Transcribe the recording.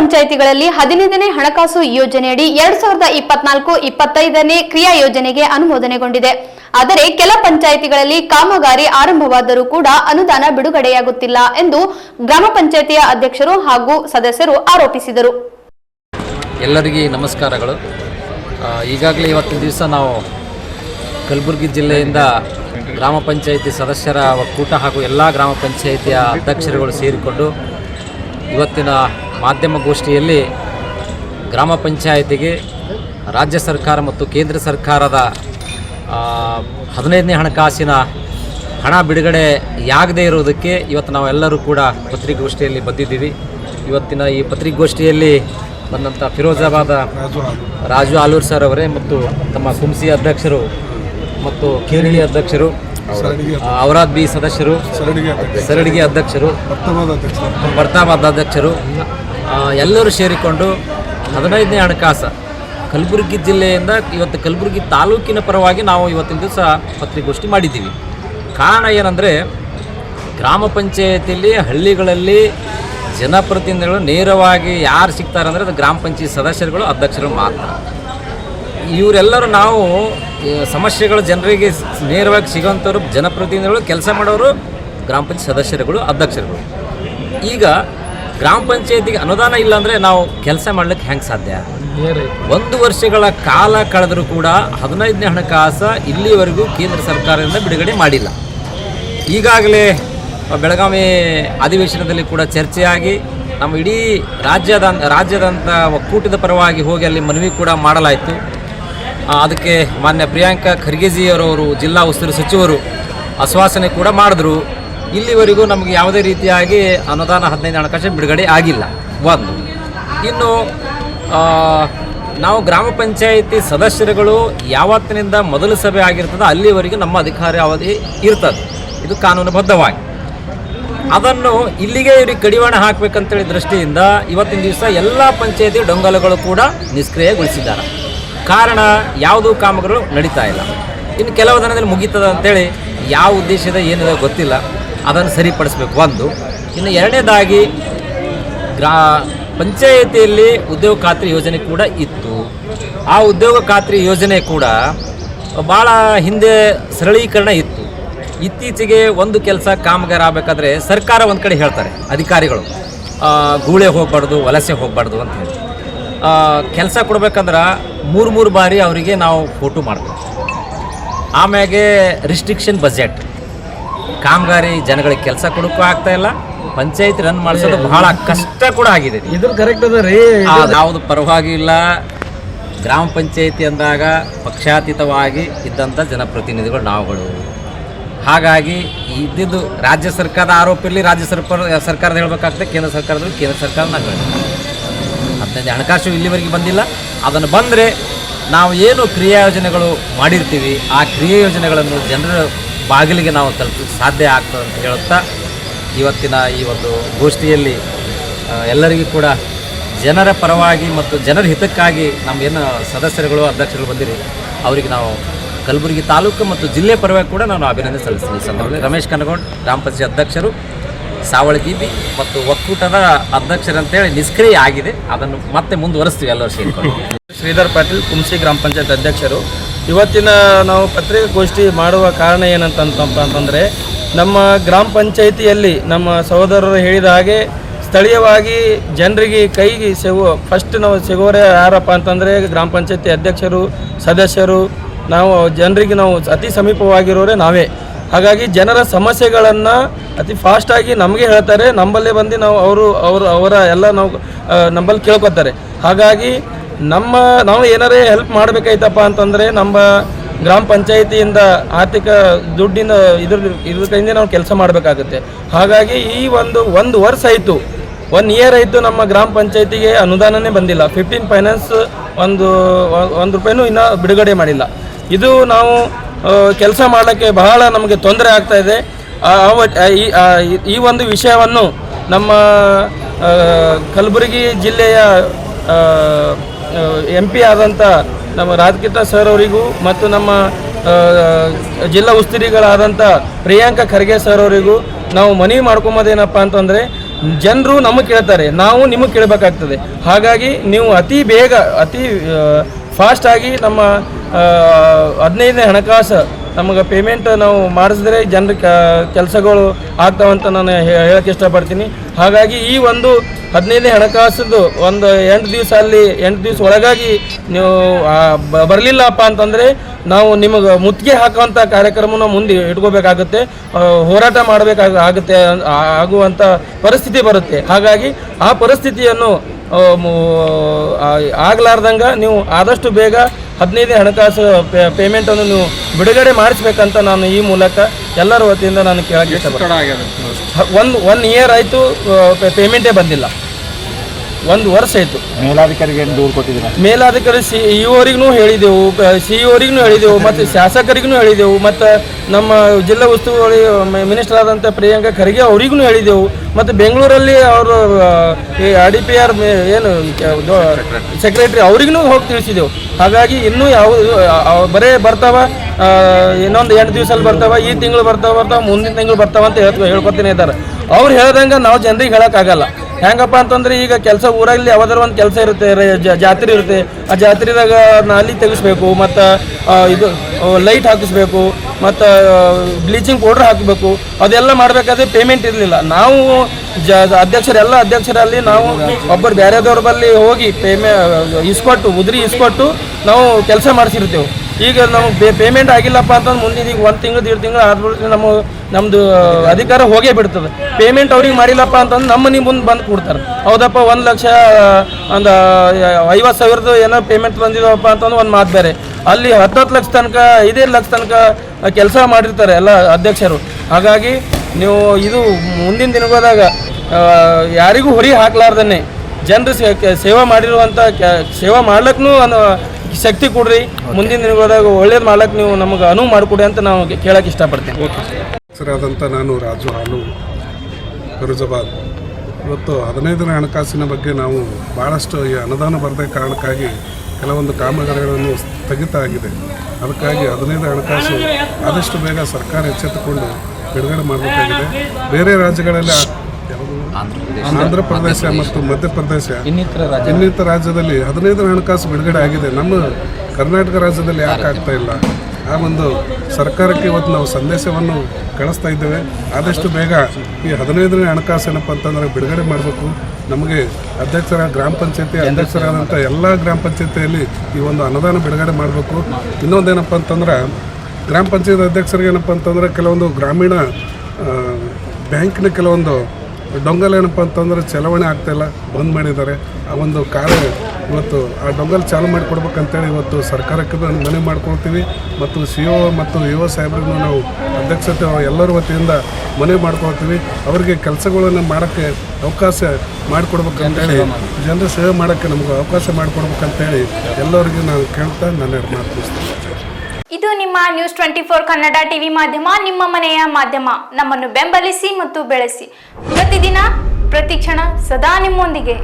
ಪಂಚಾಯಿತಿಗಳಲ್ಲಿ ಹದಿನೈದನೇ ಹಣಕಾಸು ಯೋಜನೆಯಡಿ ಎರಡ್ ಸಾವಿರದ ಇಪ್ಪತ್ನಾಲ್ಕು ಇಪ್ಪತ್ತೈದನೇ ಕ್ರಿಯಾ ಯೋಜನೆಗೆ ಅನುಮೋದನೆಗೊಂಡಿದೆ. ಆದರೆ ಕೆಲ ಪಂಚಾಯಿತಿಗಳಲ್ಲಿ ಕಾಮಗಾರಿ ಆರಂಭವಾದರೂ ಕೂಡ ಅನುದಾನ ಬಿಡುಗಡೆಯಾಗುತ್ತಿಲ್ಲ ಎಂದು ಗ್ರಾಮ ಪಂಚಾಯಿತಿಯ ಅಧ್ಯಕ್ಷರು ಹಾಗೂ ಸದಸ್ಯರು ಆರೋಪಿಸಿದರು. ಎಲ್ಲರಿಗೆ ನಮಸ್ಕಾರಗಳು. ಈಗಾಗಲೇ ಇವತ್ತಿನ ದಿವಸ ನಾವು ಕಲಬುರಗಿ ಜಿಲ್ಲೆಯಿಂದ ಗ್ರಾಮ ಪಂಚಾಯಿತಿ ಸದಸ್ಯರ ಒಕ್ಕೂಟ ಹಾಗೂ ಎಲ್ಲ ಗ್ರಾಮ ಪಂಚಾಯಿತಿಯ ಅಧ್ಯಕ್ಷರುಗಳು ಸೇರಿಕೊಂಡು ಇವತ್ತಿನ ಮಾಧ್ಯಮ ಗೋಷ್ಠಿಯಲ್ಲಿ ಗ್ರಾಮ ಪಂಚಾಯಿತಿಗೆ ರಾಜ್ಯ ಸರ್ಕಾರ ಮತ್ತು ಕೇಂದ್ರ ಸರ್ಕಾರದ ಹದಿನೈದನೇ ಹಣಕಾಸಿನ ಹಣ ಬಿಡುಗಡೆ ಯಾಗದೇ ಇರೋದಕ್ಕೆ ಇವತ್ತು ನಾವೆಲ್ಲರೂ ಕೂಡ ಪತ್ರಿಕಾಗೋಷ್ಠಿಯಲ್ಲಿ ಬಂದಿದ್ದೀವಿ. ಇವತ್ತಿನ ಈ ಪತ್ರಿಕಾಗೋಷ್ಠಿಯಲ್ಲಿ ಬಂದಂಥ ಫಿರೋಜಾಬಾದ ರಾಜು ಆಲೂರ್ ಸರ್ ಅವರೇ ಮತ್ತು ತಮ್ಮ ಕುಂಸಿ ಅಧ್ಯಕ್ಷರು ಮತ್ತು ಕೇರಳಿ ಅಧ್ಯಕ್ಷರು ಅವರಾದ ಔರಾದ್ ಬಿ ಸದಸ್ಯರು ಸರಡಿಗೆ ಅಧ್ಯಕ್ಷರು. ಬರ್ತಾಬಾದ ಅಧ್ಯಕ್ಷರು ಎಲ್ಲರೂ ಸೇರಿಕೊಂಡು ಹದಿನೈದನೇ ಹಣಕಾಸು. ಕಲಬುರಗಿ ಜಿಲ್ಲೆಯಿಂದ ಇವತ್ತು ಕಲಬುರಗಿ ತಾಲೂಕಿನ ಪರವಾಗಿ ನಾವು ಇವತ್ತಿನ ದಿವಸ ಪತ್ರಿಕೋಷ್ಠಿ ಮಾಡಿದ್ದೀವಿ. ಕಾರಣ ಏನಂದರೆ, ಗ್ರಾಮ ಪಂಚಾಯತಿಯಲ್ಲಿ, ಹಳ್ಳಿಗಳಲ್ಲಿ ಜನಪ್ರತಿನಿಧಿಗಳು ನೇರವಾಗಿ ಯಾರು ಸಿಗ್ತಾರೆ ಅಂದರೆ ಅದು ಗ್ರಾಮ ಪಂಚಾಯತ್ ಸದಸ್ಯರುಗಳು, ಅಧ್ಯಕ್ಷರು ಮಾತ್ರ. ಇವರೆಲ್ಲರೂ ನಾವು ಸಮಸ್ಯೆಗಳು ಜನರಿಗೆ ನೇರವಾಗಿ ಸಿಗೋಂಥವ್ರು ಜನಪ್ರತಿನಿಧಿಗಳು, ಕೆಲಸ ಮಾಡೋರು ಗ್ರಾಮ ಪಂಚಾಯತ್ ಸದಸ್ಯರುಗಳು, ಅಧ್ಯಕ್ಷರುಗಳು. ಈಗ ಗ್ರಾಮ ಪಂಚಾಯತಿಗೆ ಅನುದಾನ ಇಲ್ಲ ಅಂದರೆ ನಾವು ಕೆಲಸ ಮಾಡ್ಲಿಕ್ಕೆ ಹೆಂಗೆ ಸಾಧ್ಯ? ಒಂದು ವರ್ಷಗಳ ಕಾಲ ಕಳೆದರೂ ಕೂಡ ಹದಿನೈದನೇ ಹಣಕಾಸು ಇಲ್ಲಿವರೆಗೂ ಕೇಂದ್ರ ಸರ್ಕಾರದಿಂದ ಬಿಡುಗಡೆ ಮಾಡಿಲ್ಲ. ಈಗಾಗಲೇ ಬೆಳಗಾವಿ ಅಧಿವೇಶನದಲ್ಲಿ ಕೂಡ ಚರ್ಚೆಯಾಗಿ ನಮ್ಮ ಇಡೀ ರಾಜ್ಯದ ರಾಜ್ಯದಂಥ ಒಕ್ಕೂಟದ ಪರವಾಗಿ ಹೋಗಿ ಅಲ್ಲಿ ಮನವಿ ಕೂಡ ಮಾಡಲಾಯಿತು. ಅದಕ್ಕೆ ಮಾನ್ಯ ಪ್ರಿಯಾಂಕಾ ಖರ್ಗೆಜಿಯವರವರು ಜಿಲ್ಲಾ ಉಸ್ತುವಾರಿ ಸಚಿವರು ಆಶ್ವಾಸನೆ ಕೂಡ ಮಾಡಿದ್ರು. ಇಲ್ಲಿವರೆಗೂ ನಮಗೆ ಯಾವುದೇ ರೀತಿಯಾಗಿ ಅನುದಾನ ಹದಿನೈದು ಹಣಕಾಸು ಬಿಡುಗಡೆ ಆಗಿಲ್ಲ. ಒಂದು. ಇನ್ನು ನಾವು ಗ್ರಾಮ ಪಂಚಾಯಿತಿ ಸದಸ್ಯರುಗಳು ಯಾವತ್ತಿನಿಂದ ಮೊದಲ ಸಭೆ ಆಗಿರ್ತದೆ ಅಲ್ಲಿವರೆಗೂ ನಮ್ಮ ಅಧಿಕಾರ ಅವಧಿ ಇರ್ತದೆ. ಇದು ಕಾನೂನುಬದ್ಧವಾಗಿ. ಅದನ್ನು ಇಲ್ಲಿಗೆ ಇವ್ರಿಗೆ ಕಡಿವಾಣ ಹಾಕಬೇಕಂತೇಳಿ ದೃಷ್ಟಿಯಿಂದ ಇವತ್ತಿನ ದಿವಸ ಎಲ್ಲ ಪಂಚಾಯಿತಿ ಡೊಂಗಲುಗಳು ಕೂಡ ನಿಷ್ಕ್ರಿಯಗೊಳಿಸಿದ್ದಾರೆ. ಕಾರಣ ಯಾವುದೂ ಕಾಮಗಾರಿಗಳು ನಡೀತಾ ಇಲ್ಲ. ಇನ್ನು ಕೆಲವು ದಿನದಲ್ಲಿ ಮುಗೀತದ ಅಂತೇಳಿ ಯಾವ ಉದ್ದೇಶದ ಏನಿದೆ ಗೊತ್ತಿಲ್ಲ. ಅದನ್ನು ಸರಿಪಡಿಸ್ಬೇಕು. ಒಂದು, ಇನ್ನು ಎರಡನೇದಾಗಿ ಗ್ರಾ, ಪಂಚಾಯಿತಿಯಲ್ಲಿ ಉದ್ಯೋಗ ಖಾತ್ರಿ ಯೋಜನೆ ಕೂಡ ಇತ್ತು. ಆ ಉದ್ಯೋಗ ಖಾತ್ರಿ ಯೋಜನೆ ಕೂಡ ಭಾಳ ಹಿಂದೆ ಸರಳೀಕರಣ ಇತ್ತು. ಇತ್ತೀಚೆಗೆ ಒಂದು ಕೆಲಸ ಕಾಮಗಾರ ಆಗಬೇಕಾದ್ರೆ ಸರ್ಕಾರ ಒಂದು ಕಡೆ ಹೇಳ್ತಾರೆ, ಅಧಿಕಾರಿಗಳು ಗೂಳೆ ಹೋಗಬಾರ್ದು, ವಲಸೆ ಹೋಗಬಾರ್ದು ಅಂತ ಹೇಳಿ. ಕೆಲಸ ಕೊಡ್ಬೇಕಂದ್ರೆ ಮೂರು ಮೂರು ಬಾರಿ ಅವರಿಗೆ ನಾವು ಫೋಟೋ ಮಾಡಬೇಕು. ಆಮ್ಯಾಗೆ ರಿಸ್ಟ್ರಿಕ್ಷನ್ ಬಜೆಟ್ ಕಾಮಗಾರಿ ಜನಗಳಿಗೆ ಕೆಲಸ ಕೊಡೋಕ್ಕೂ ಆಗ್ತಾ ಇಲ್ಲ. ಪಂಚಾಯತ್ ರನ್ ಮಾಡಿಸೋದು ಬಹಳ ಕಷ್ಟ ಕೂಡ ಆಗಿದೆ ಇದ್ರ ಕರೆಕ್ಟ್ ಅದ ರೀ. ಯಾವುದು ಪರವಾಗಿ ಇಲ್ಲ. ಗ್ರಾಮ ಪಂಚಾಯತಿ ಅಂದಾಗ ಪಕ್ಷಾತೀತವಾಗಿ ಇದ್ದಂಥ ಜನಪ್ರತಿನಿಧಿಗಳು ನಾವುಗಳು. ಹಾಗಾಗಿ ಇದ್ದಿದ್ದು ರಾಜ್ಯ ಸರ್ಕಾರದ ಆರೋಪ ಇರಲಿ ರಾಜ್ಯ ಸರ್ಕಾರ ಸರ್ಕಾರದ ಹೇಳ್ಬೇಕಾಗ್ತದೆ ಕೇಂದ್ರ ಸರ್ಕಾರದ ಕೇಂದ್ರ ಸರ್ಕಾರ ನಾವು ಹದಿನೈದು ಹಣಕಾಸು ಇಲ್ಲಿವರೆಗೆ ಬಂದಿಲ್ಲ. ಅದನ್ನು ಬಂದರೆ ನಾವು ಏನು ಕ್ರಿಯಾ ಯೋಜನೆಗಳು ಮಾಡಿರ್ತೀವಿ ಆ ಕ್ರಿಯಾ ಯೋಜನೆಗಳನ್ನು ಜನರ ಬಾಗಿಲಿಗೆ ನಾವು ತಲುಪಲಿಕ್ಕೆ ಸಾಧ್ಯ ಆಗ್ತದೆ ಅಂತ ಹೇಳುತ್ತಾ ಇವತ್ತಿನ ಈ ಒಂದು ಗೋಷ್ಠಿಯಲ್ಲಿ ಎಲ್ಲರಿಗೂ ಕೂಡ ಜನರ ಪರವಾಗಿ ಮತ್ತು ಜನರ ಹಿತಕ್ಕಾಗಿ ನಮ್ಮ ಏನು ಸದಸ್ಯರುಗಳು ಅಧ್ಯಕ್ಷರು ಬಂದಿರಿ. ಅವರಿಗೆ ನಾವು ಕಲಬುರಗಿ ತಾಲೂಕು ಮತ್ತು ಜಿಲ್ಲೆ ಪರವಾಗಿ ಕೂಡ ನಾನು ಅಭಿನಂದನೆ ಸಲ್ಲಿಸ್ತೀನಿ. ಸಂದರ್ಭದಲ್ಲಿ ರಮೇಶ್ ಕನಗೌಡ್, ಗ್ರಾಮ ಪಂಚಾಯತ್ ಅಧ್ಯಕ್ಷರು ಸಾವಳಿ ಬೀದಿ ಮತ್ತು ಒಕ್ಕೂಟದ ಅಧ್ಯಕ್ಷರಂತೇಳಿ ನಿಷ್ಕ್ರಿಯ ಆಗಿದೆ. ಅದನ್ನು ಮತ್ತೆ ಮುಂದುವರಿಸ್ತೀವಿ ಎಲ್ಲರೂ ಸೇರಿಕೊಂಡು. ಶ್ರೀಧರ್ ಪಾಟೀಲ್, ಕುಂಸಿ ಗ್ರಾಮ ಪಂಚಾಯತ್ ಅಧ್ಯಕ್ಷರು. ಇವತ್ತಿನ ನಾವು ಪತ್ರಿಕಾಗೋಷ್ಠಿ ಮಾಡುವ ಕಾರಣ ಏನಂತಂತಪ್ಪ ಅಂತಂದರೆ, ನಮ್ಮ ಗ್ರಾಮ ಪಂಚಾಯಿತಿಯಲ್ಲಿ ನಮ್ಮ ಸಹೋದರರು ಹೇಳಿದ ಹಾಗೆ ಸ್ಥಳೀಯವಾಗಿ ಜನರಿಗೆ ಕೈಗೆ ಸಿಗುವ ಫಸ್ಟ್ ನಾವು ಸಿಗೋರೆ ಯಾರಪ್ಪ ಅಂತಂದರೆ ಗ್ರಾಮ ಪಂಚಾಯತಿ ಅಧ್ಯಕ್ಷರು, ಸದಸ್ಯರು, ನಾವು ಜನರಿಗೆ ನಾವು ಅತಿ ಸಮೀಪವಾಗಿರೋರೆ ನಾವೇ. ಹಾಗಾಗಿ ಜನರ ಸಮಸ್ಯೆಗಳನ್ನು ಅತಿ ಫಾಸ್ಟಾಗಿ ನಮಗೆ ಹೇಳ್ತಾರೆ, ನಂಬಲ್ಲೇ ಬಂದು ನಾವು ಅವರು ಅವರು ಅವರ ಎಲ್ಲ ನಾವು ನಂಬಲ್ಲಿ ಕೇಳ್ಕೊತಾರೆ. ಹಾಗಾಗಿ ನಮ್ಮ, ನಾವು ಏನಾರೇ ಹೆಲ್ಪ್ ಮಾಡಬೇಕಾಯ್ತಪ್ಪ ಅಂತಂದರೆ ನಮ್ಮ ಗ್ರಾಮ ಪಂಚಾಯಿತಿಯಿಂದ ಆರ್ಥಿಕ ದುಡ್ಡಿನ ಇದ್ರ ಇದ್ರ ಕೈಯಿಂದ ನಾವು ಕೆಲಸ ಮಾಡಬೇಕಾಗುತ್ತೆ. ಹಾಗಾಗಿ ಈ ಒಂದು ಒಂದು ವರ್ಷ ಆಯಿತು. ಒನ್ ಇಯರ್ ಆಯಿತು ನಮ್ಮ ಗ್ರಾಮ ಪಂಚಾಯತಿಗೆ ಅನುದಾನನೇ ಬಂದಿಲ್ಲ. ಫಿಫ್ಟೀನ್ ಫೈನಾನ್ಸ್ ಒಂದು ಒಂದು ರೂಪಾಯಿನೂ ಇನ್ನೂ ಬಿಡುಗಡೆ ಮಾಡಿಲ್ಲ. ಇದು ನಾವು ಕೆಲಸ ಮಾಡೋಕ್ಕೆ ಬಹಳ ನಮಗೆ ತೊಂದರೆ ಆಗ್ತಾ ಇದೆ. ಈ- ಒಂದು ವಿಷಯವನ್ನು ನಮ್ಮ ಕಲಬುರಗಿ ಜಿಲ್ಲೆಯ ಎಂ ಪಿ ಆದಂಥ ನಮ್ಮ ರಾಜಕೀತ ಸರ್ ಅವರಿಗೂ ಮತ್ತು ನಮ್ಮ ಜಿಲ್ಲಾ ಉಸ್ತುರಿಗಳಾದಂಥ ಪ್ರಿಯಾಂಕಾ ಖರ್ಗೆ ಸರ್ ಅವರಿಗೂ ನಾವು ಮನವಿ ಮಾಡ್ಕೊಂಬೋದೇನಪ್ಪ ಅಂತಂದರೆ, ಜನರು ನಮಗೆ ಕೇಳ್ತಾರೆ, ನಾವು ನಿಮಗೆ ಕೇಳಬೇಕಾಗ್ತದೆ. ಹಾಗಾಗಿ ನೀವು ಅತಿ ಬೇಗ, ಅತಿ ಫಾಸ್ಟಾಗಿ ನಮ್ಮ ಹದಿನೈದನೇ ಹಣಕಾಸು ನಮಗೆ ಪೇಮೆಂಟ್ ನಾವು ಮಾಡಿಸಿದ್ರೆ ಜನರ ಕೆಲಸಗಳು ಆಗ್ತಾವಂತ ನಾನು ಹೇಳಕ್ಕೆ ಇಷ್ಟಪಡ್ತೀನಿ. ಹಾಗಾಗಿ ಈ ಒಂದು ಹದಿನೈದನೇ ಹಣಕಾಸದ್ದು ಒಂದು ಎಂಟು ದಿವಸ ಅಲ್ಲಿ, ಎಂಟು ದಿವಸ ಒಳಗಾಗಿ ನೀವು ಬರಲಿಲ್ಲಪ್ಪ ಅಂತಂದರೆ ನಾವು ನಿಮಗೆ ಮುತ್ತಿಗೆ ಹಾಕುವಂಥ ಕಾರ್ಯಕ್ರಮನ ಮುಂದೆ ಇಟ್ಕೋಬೇಕಾಗುತ್ತೆ. ಹೋರಾಟ ಮಾಡಬೇಕಾಗ ಆಗುತ್ತೆ ಆಗುವಂಥ ಪರಿಸ್ಥಿತಿ ಬರುತ್ತೆ. ಹಾಗಾಗಿ ಆ ಪರಿಸ್ಥಿತಿಯನ್ನು ಆಗ್ಲಾರ್ದಂಗ ನೀವು ಆದಷ್ಟು ಬೇಗ ಹದಿನೈದು ಹಣಕಾಸು ಪೇಮೆಂಟ್ ಪೇಮೆಂಟನ್ನು ನೀವು ಬಿಡುಗಡೆ ಮಾಡಿಸ್ಬೇಕಂತ ನಾನು ಈ ಮೂಲಕ ಎಲ್ಲರ ವತಿಯಿಂದ ನಾನು ಕೇಳಕ್ಕೆ ಇಷ್ಟಪಡ್ತೀನಿ. ಒಂದು ಒನ್ ಇಯರ್ ಆಯಿತು ಪೇಮೆಂಟೇ ಬಂದಿಲ್ಲ. ಒಂದು ವರ್ಷ ಆಯಿತು. ಮೇಲಾಧಿಕಾರಿಗೆ ಏನು ದೂರು ಕೊಟ್ಟಿದ್ದೀರಾ? ಮೇಲಾಧಿಕಾರಿ ಸಿ ಇವರಿಗೂ ಹೇಳಿದೆವು ಸಿ ಇವರಿಗೂ ಹೇಳಿದೆವು ಮತ್ತು ಶಾಸಕರಿಗೂ ಹೇಳಿದೆವು ಮತ್ತು ನಮ್ಮ ಜಿಲ್ಲಾ ಉಸ್ತುವಾರಿ ಮಿನಿಸ್ಟರ್ ಆದಂಥ ಪ್ರಿಯಾಂಕ ಖರ್ಗೆ ಅವರಿಗೂ ಹೇಳಿದೆವು ಮತ್ತು ಬೆಂಗಳೂರಲ್ಲಿ ಅವರು ಈ ಆರ್ ಡಿ ಪಿ ಆರ್ ಏನು ಸೆಕ್ರೆಟರಿ ಅವ್ರಿಗೂ ಹೋಗಿ ತಿಳಿಸಿದೆವು ಹಾಗಾಗಿ ಇನ್ನೂ ಯಾವುದು ಬರೇ ಬರ್ತಾವ ಇನ್ನೊಂದು ಎಂಟು ದಿವಸಲ್ಲಿ ಬರ್ತಾವ ಈ ತಿಂಗಳು ಬರ್ತಾವ ಬರ್ತಾವ ಮುಂದಿನ ತಿಂಗಳು ಬರ್ತಾವ ಅಂತ ಹೇಳ್ಕೊ ಹೇಳ್ಕೊತೀನಿ ಇದ್ದಾರೆ. ಅವ್ರು ಹೇಳ್ದಂಗೆ ನಾವು ಜನರಿಗೆ ಹೇಳೋಕ್ಕಾಗಲ್ಲ. ಹೆಂಗಪ್ಪ ಅಂತಂದ್ರೆ ಈಗ ಕೆಲಸ ಊರಲ್ಲಿ ಯಾವ್ದಾರ ಒಂದು ಕೆಲಸ ಇರುತ್ತೆ ಜಾತ್ರೆ ಇರುತ್ತೆ. ಆ ಜಾತ್ರೆದಾಗ ನಾಲಿ ತೆಗಿಸ್ಬೇಕು, ಮತ್ತು ಇದು ಲೈಟ್ ಹಾಕಿಸ್ಬೇಕು, ಮತ್ತು ಬ್ಲೀಚಿಂಗ್ ಪೌಡ್ರ್ ಹಾಕಬೇಕು. ಅದೆಲ್ಲ ಮಾಡಬೇಕಾದ್ರೆ ಪೇಮೆಂಟ್ ಇರಲಿಲ್ಲ. ನಾವು ಜ, ಅಧ್ಯಕ್ಷರೆಲ್ಲ ಅಧ್ಯಕ್ಷರಲ್ಲಿ ನಾವು ಒಬ್ಬರು ಬೇರೆದವ್ರ ಬಳಿ ಹೋಗಿ ಪೇಮೆ ಇಸ್ಕೊಟ್ಟು ಉದ್ರಿ ಇಸ್ಕೊಟ್ಟು ನಾವು ಕೆಲಸ ಮಾಡಿಸಿರ್ತೇವೆ. ಈಗ ನಮಗೆ ಪೇಮೆಂಟ್ ಆಗಿಲ್ಲಪ್ಪ ಅಂತಂದ್ರೆ ಮುಂದಿನ ಈಗ ಒಂದು ತಿಂಗಳು ಎರಡು ತಿಂಗಳು ಆದ್ಮೇಲೆ ನಮ್ಮ ನಮ್ಮದು ಅಧಿಕಾರ ಹೋಗೇ ಬಿಡ್ತದೆ. ಪೇಮೆಂಟ್ ಅವ್ರಿಗೆ ಮಾಡಿಲ್ಲಪ್ಪ ಅಂತಂದ್ರೆ ನಮ್ಮ ಮನೆ ಮುಂದೆ ಬಂದು ಕೊಡ್ತಾರೆ. ಹೌದಪ್ಪ, ಒಂದು ಲಕ್ಷ, ಒಂದು ಐವತ್ತು ಸಾವಿರದ ಏನೋ ಪೇಮೆಂಟ್ ಬಂದಿದವಪ್ಪ ಅಂತಂದ್ರೆ ಒಂದು ಮಾತು ಬೇರೆ. ಅಲ್ಲಿ ಹತ್ತತ್ತು ಲಕ್ಷ ತನಕ, ಐದೈದು ಲಕ್ಷ ತನಕ ಕೆಲಸ ಮಾಡಿರ್ತಾರೆ ಎಲ್ಲ ಅಧ್ಯಕ್ಷರು. ಹಾಗಾಗಿ ನೀವು ಇದು ಮುಂದಿನ ದಿನಗೋದಾಗ ಯಾರಿಗೂ ಹೊರಿ ಹಾಕ್ಲಾರ್ದನ್ನೇ ಜನರು ಸೇವಾ ಮಾಡಿರುವಂಥ ಸೇವಾ ಮಾಡ್ಲಿಕ್ಕೂ ಶಕ್ತಿ ಕೊಡ್ರಿ. ಮುಂದಿನ ದಿನಗಳಾಗ ಒಳ್ಳೇದು ಮಾಡ್ಲಿಕ್ಕೆ ನೀವು ನಮಗೆ ಅನುವು ಮಾಡಿಕೊಡಿ ಅಂತ ನಾವು ಕೇಳಕ್ಕೆ ಇಷ್ಟಪಡ್ತೀನಿ. ಹೆಸರಾದಂಥ ನಾನು ರಾಜು ಹಾಲು ಫಿರೋಜಾಬಾದ್. ಇವತ್ತು ಹದಿನೈದನೇ ಹಣಕಾಸಿನ ಬಗ್ಗೆ ನಾವು ಭಾಳಷ್ಟು ಈ ಅನುದಾನ ಬರದೇ ಕಾರಣಕ್ಕಾಗಿ ಕೆಲವೊಂದು ಕಾಮಗಾರಿಗಳನ್ನು ಸ್ಥಗಿತ ಆಗಿದೆ. ಅದಕ್ಕಾಗಿ ಹದಿನೈದು ಹಣಕಾಸು ಆದಷ್ಟು ಬೇಗ ಸರ್ಕಾರ ಎಚ್ಚೆತ್ತುಕೊಂಡು ಬಿಡುಗಡೆ ಮಾಡಬೇಕಾಗಿದೆ. ಬೇರೆ ರಾಜ್ಯಗಳಲ್ಲಿ? ಆಂಧ್ರ ಪ್ರದೇಶ ಮತ್ತು ಮಧ್ಯಪ್ರದೇಶ ಇನ್ನಿತರ ರಾಜ್ಯ ರಾಜ್ಯದಲ್ಲಿ ಹದಿನೈದು ಹಣಕಾಸು ಬಿಡುಗಡೆ ಆಗಿದೆ. ನಮ್ಮ ಕರ್ನಾಟಕ ರಾಜ್ಯದಲ್ಲಿ ಯಾಕೆ ಆಗ್ತಾ ಇಲ್ಲ? ಆ ಒಂದು ಸರ್ಕಾರಕ್ಕೆ ಇವತ್ತು ನಾವು ಸಂದೇಶವನ್ನು ಕಳಿಸ್ತಾ ಇದ್ದೇವೆ. ಆದಷ್ಟು ಬೇಗ ಈ ಹದಿನೈದನೇ ಹಣಕಾಸು ಏನಪ್ಪ ಅಂತಂದ್ರೆ ಬಿಡುಗಡೆ ಮಾಡಬೇಕು. ನಮಗೆ ಅಧ್ಯಕ್ಷರ ಗ್ರಾಮ ಪಂಚಾಯತಿ, ಅಧ್ಯಕ್ಷರಾದಂಥ ಎಲ್ಲ ಗ್ರಾಮ ಪಂಚಾಯತಿಯಲ್ಲಿ ಈ ಒಂದು ಅನುದಾನ ಬಿಡುಗಡೆ ಮಾಡಬೇಕು. ಇನ್ನೊಂದೇನಪ್ಪ ಅಂತಂದ್ರೆ ಗ್ರಾಮ ಪಂಚಾಯತ್ ಅಧ್ಯಕ್ಷರಿಗೆ ಏನಪ್ಪ ಅಂತಂದ್ರೆ ಕೆಲವೊಂದು ಗ್ರಾಮೀಣ ಬ್ಯಾಂಕಿನ ಕೆಲವೊಂದು ಡೊಂಗಲ್ ಏನಪ್ಪ ಅಂತಂದ್ರೆ ಚಲಾವಣೆ ಆಗ್ತಾಯಿಲ್ಲ ಬಂದ್ ಮಾಡಿದ್ದಾರೆ. ಆ ಒಂದು ಕಾರ್ಯ ಇವತ್ತು ಆ ಡೊಂಗಲ್ ಚಾಲು ಮಾಡಿಕೊಡ್ಬೇಕಂತೇಳಿ ಇವತ್ತು ಸರ್ಕಾರಕ್ಕೆ ಮನವಿ ಮಾಡ್ಕೊಳ್ತೀವಿ. ಮತ್ತು ಸಿ ಒ ಮತ್ತು ವಿ ಒ ಸಾಹೇಬ್ರಿಗೂ ನಾವು ಅಧ್ಯಕ್ಷತೆ ಎಲ್ಲರ ವತಿಯಿಂದ ಮನವಿ ಮಾಡ್ಕೊಳ್ತೀವಿ. ಅವರಿಗೆ ಕೆಲಸಗಳನ್ನು ಮಾಡೋಕ್ಕೆ ಅವಕಾಶ ಮಾಡಿಕೊಡ್ಬೇಕಂತೇಳಿ, ಜನರ ಸೇವೆ ಮಾಡೋಕ್ಕೆ ನಮ್ಗೆ ಅವಕಾಶ ಮಾಡಿಕೊಡ್ಬೇಕಂತೇಳಿ ಎಲ್ಲರಿಗೂ ನಾನು ಕೇಳ್ತಾ ನನ್ನ ಎರಡು ಇದು ನಿಮ್ಮ news twenty four Kannada TV ಮಾಧ್ಯಮ. ನಿಮ್ಮ ಮನೆಯ ಮಾಧ್ಯಮ. ನಮ್ಮನ್ನು ಬೆಂಬಲಿಸಿ ಮತ್ತು ಬೆಳೆಸಿ. ಪ್ರತಿದಿನ ಪ್ರತಿಕ್ಷಣ ಸದಾ ನಿಮ್ಮೊಂದಿಗೆ.